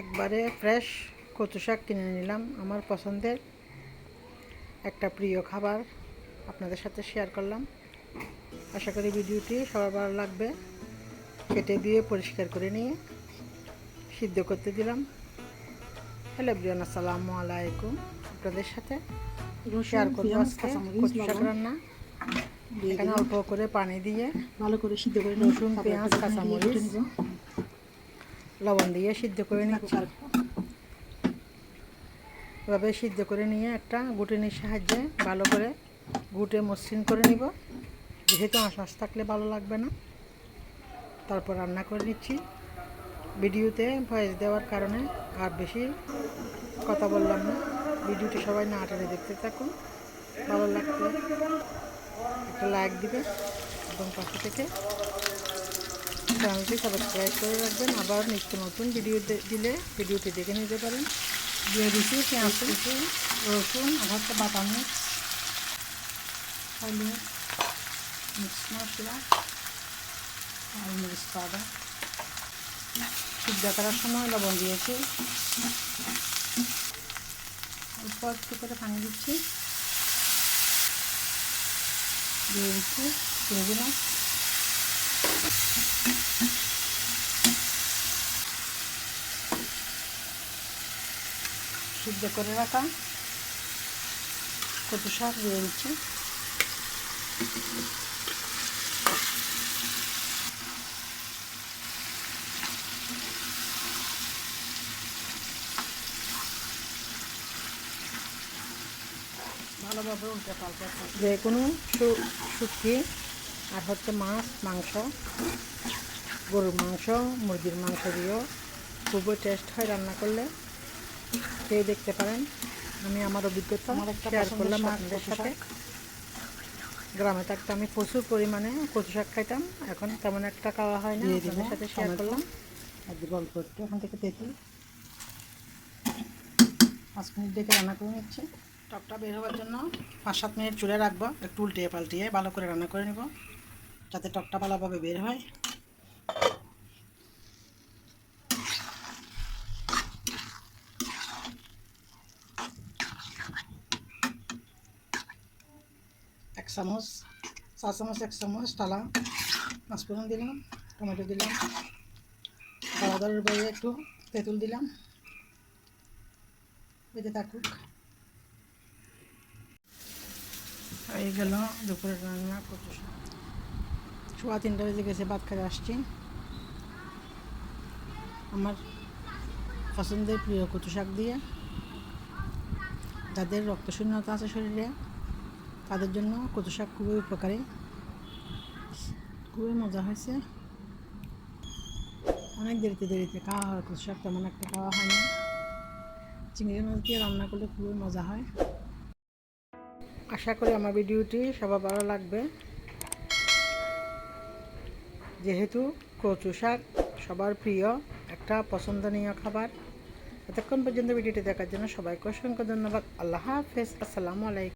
একবারে ফ্রেশ কচু শাক কিনে নিলাম আমার পছন্দের। একটা প্রিয় খাবার আপনাদের সাথে শেয়ার করলাম। আশা করি ভিডিওটি সবার ভালো লাগবে। কেটে দিয়ে পরিষ্কার করে নিয়ে সিদ্ধ করতে দিলাম। হ্যালো ব্রিয়ান আসসালামু আলাইকুম। আপনাদের সাথে শেয়ার করব আজকে কচু শাক রান্না। এখানে অল্প করে পানি দিয়ে ভালো করে সিদ্ধ করে রসুন পেঁয়াজ কাঁচামরিচ লবণ দিয়ে সিদ্ধ করে নিচ্ছি এভাবে সিদ্ধ করে নিয়ে একটা গুটিনির সাহায্যে ভালো করে গুটে মসৃণ করে নিব। যেহেতু আশ্বাস থাকলে ভালো লাগবে না। তারপর রান্না করে নিচ্ছি। ভিডিওতে ভয়েস দেওয়ার কারণে আর বেশি কথা বললাম না। ভিডিওটি সবাই না আটারে দেখতে থাকুন। ভালো লাগবে একটা লাইক দিবে এবং পাশে থেকে চ্যানেলটি সাবস্ক্রাইব করে রাখবেন। আবার নিত্য নতুন ভিডিও দিলে ভিডিওটি দেখে নিতে পারেন। দিয়ে দিচ্ছি পেঁয়াজ কুচি রসুন আধারটা বাটানো হলুদ, মিক্স মশলা আর মরিচ পাউডার সিদ্ধ করার সময় লবণ দিয়েছি। অল্প একটু করে পানি দিচ্ছি। দিয়ে দিচ্ছি চিংড়ি সিদ্ধ করে রাখা কচু শাক দিয়ে দিচ্ছি। ভালোভাবে যে কোনো শুটকি আর হচ্ছে মাছ, মাংস, গরুর মাংস, মুরগির মাংস দিয়েও খুবই টেস্ট হয় রান্না করলে। খেয়ে দেখতে পারেন। আমি আমার অভিজ্ঞতা শেয়ার করলাম আপনাদের সাথে। গ্রামে থাকতে আমি প্রচুর পরিমাণে কচু শাক খাইতাম। এখন তেমন একটা খাওয়া হয় না আপনাদের সাথে শেয়ার করলাম। আর অল্প একটু এখান থেকে তেঁতুল পাঁচ মিনিট দেখে রান্না করে নিচ্ছি। টকটা বের হওয়ার জন্য পাঁচ সাত মিনিট চুলে রাখব একটু উল্টিয়ে পাল্টিয়ে ভালো করে রান্না করে নেব। যাতে টকটা ভালোভাবে বের হয়। এক চামচ চা চামচ এক চামচ টালা পাঁচফোড়ন দিলাম, টমেটো দিলাম আলাদার বাইরে একটু তেঁতুল দিলাম বেঁচে থাকুক এই গেল দুপুরের রান্না শাক সোয়া তিনটা বেজে গেছে, ভাত খাই আসছি। আমার পছন্দের প্রিয় কচু শাক দিয়ে। যাদের রক্তশূন্যতা আছে শরীরে। তাদের জন্য কচু শাক খুবই উপকারী। খুবই মজা হয়েছে। অনেক দেরিতে দেরিতে খাওয়া হয়, কচু শাক তেমন একটা খাওয়া হয় না। চিংড়ি মাছ দিয়ে রান্না করলে খুবই মজা হয়। আশা করি আমার ভিডিওটি সবার ভালো লাগবে। যেহেতু কচু শাক সবার প্রিয়, একটা পছন্দনীয় খাবার। এতক্ষণ পর্যন্ত ভিডিওটি দেখার জন্য সবাইকে অসংখ্য ধন্যবাদ। আল্লাহ হাফেজ। আসসালামু আলাইকুম।